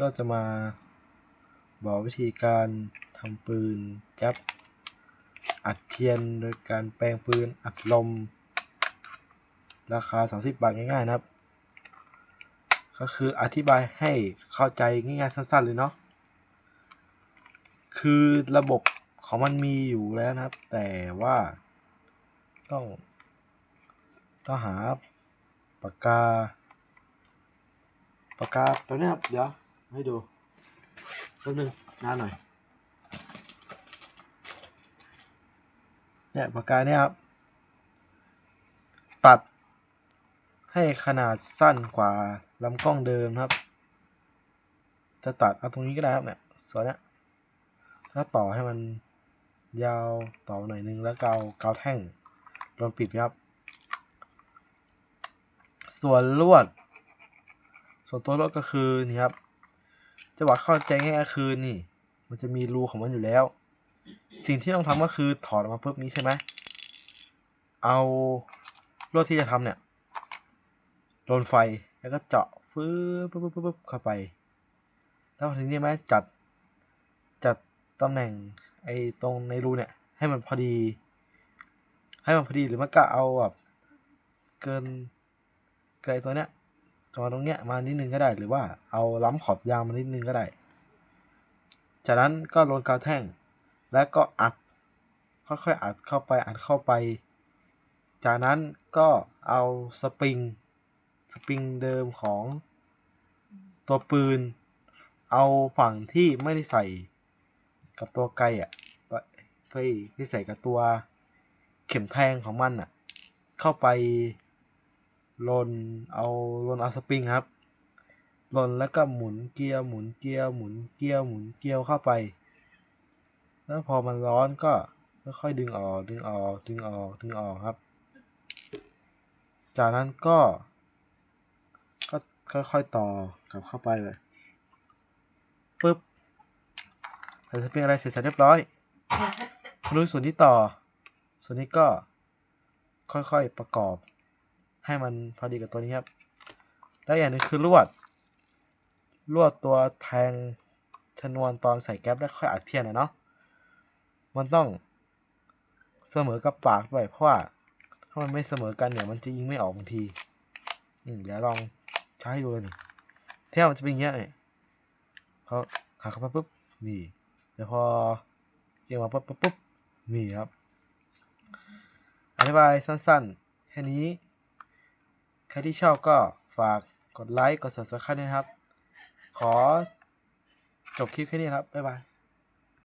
ก็จะมาบอกวิธีการทำปืนแก๊ปอัดเทียนโดยการแปลงปืนอัดลม ราคา 30 บาทง่ายๆนะครับ ก็คืออธิบายให้เข้าใจง่ายๆสั้นๆเลยเนาะคือระบบของมันมีอยู่แล้วนะครับ แต่ว่าต้องต้องหาปากกาปากกาตัวนี้ครับเดี๋ยว ให้ดูแป๊บนึงนานหน่อยเนี่ยปากกาเนี่ยครับตัดให้ขนาดสั้นกว่าลำกล้องเดิมครับ จะตัดเอาตรงนี้ก็ได้ครับเนี่ยส่วนเนี้ยถ้าต่อให้มันยาวต่อหน่อยนึงแล้วกาวกาวแท่งโดนปิดครับ ส่วนลวด ส่วนตัวลวดก็คือนี่ครับ จะบอกเข้าใจง่ายๆก็คือนี่ มันจะมีรูของมันอยู่แล้ว สิ่งที่ต้องทำก็คือถอดออกมาปุ๊บนี้ใช่ไหมเอาลวดที่จะทำเนี่ยโดนไฟแล้วก็เจาะฟื้ปุ๊บปุ๊บปุ๊บเข้าไป แล้วทีนี้ไหมจัดจัดตำแหน่งไอ้ตรงในรูเนี่ยให้มันพอดี ให้มันพอดีหรือมันก็เอาแบบเกินเกินตัวเนี้ย จอตรงเนี้ยมานิดนึงก็ได้ หรือว่าเอาล้ำขอบยางมานิดนึงก็ได้ จากนั้นก็โรนกาวแท่ง แล้วก็อัด ค่อยๆอัดเข้าไปอัดเข้าไป จากนั้นก็เอาสปริง สปริงเดิมของตัวปืน เอาฝั่งที่ไม่ได้ใส่กับตัวไกลอะไปไปที่ใส่กับตัวเข็มแทงของมันอะ เข้าไป ลนเอาลนเอาสปริงครับลนแล้วก็หมุนเกียร์หมุนเกียร์หมุนเกียร์หมุนเกียร์เข้าไป แล้วพอมันร้อนก็ค่อยๆดึงออกดึงออกดึงออกดึงออกครับ จากนั้นก็ก็ค่อยๆต่อกลับเข้าไปเลยปึ๊บใส่สปริงอะไรเสร็จสับเรียบร้อยมาดูส่วนที่ต่อ ส่วนนี้ก็ค่อยๆประกอบ ให้มันพอดีกับตัวนี้ครับ แล้วอย่างหนึงคือลวด ลวดตัวแทงชนวนตอนใส่แก๊ปแล้วค่อยอัดเทียนนะเนาะ มันต้องเสมอกับปากด้วยเพราะว่าถ้ามันไม่เสมอกันเนี่ยมันจะยิงไม่ออกบางที อืมเดี๋ยวลองใช้ให้ดูเลยนี่เที่ยวมันจะเป็นอย่างเงี้ยเนี่ยเขาหักเข้าไปปุ๊บนี่แต่พอเจียงมาปุ๊บปุ๊บปุ๊บนี่ครับ อธิบายสั้นๆ แค่นี้ ใครที่ชอบก็ฝากกดไลค์ กด subscribe ด้วยนะครับ ขอจบคลิปแค่นี้ครับ บ๊ายบาย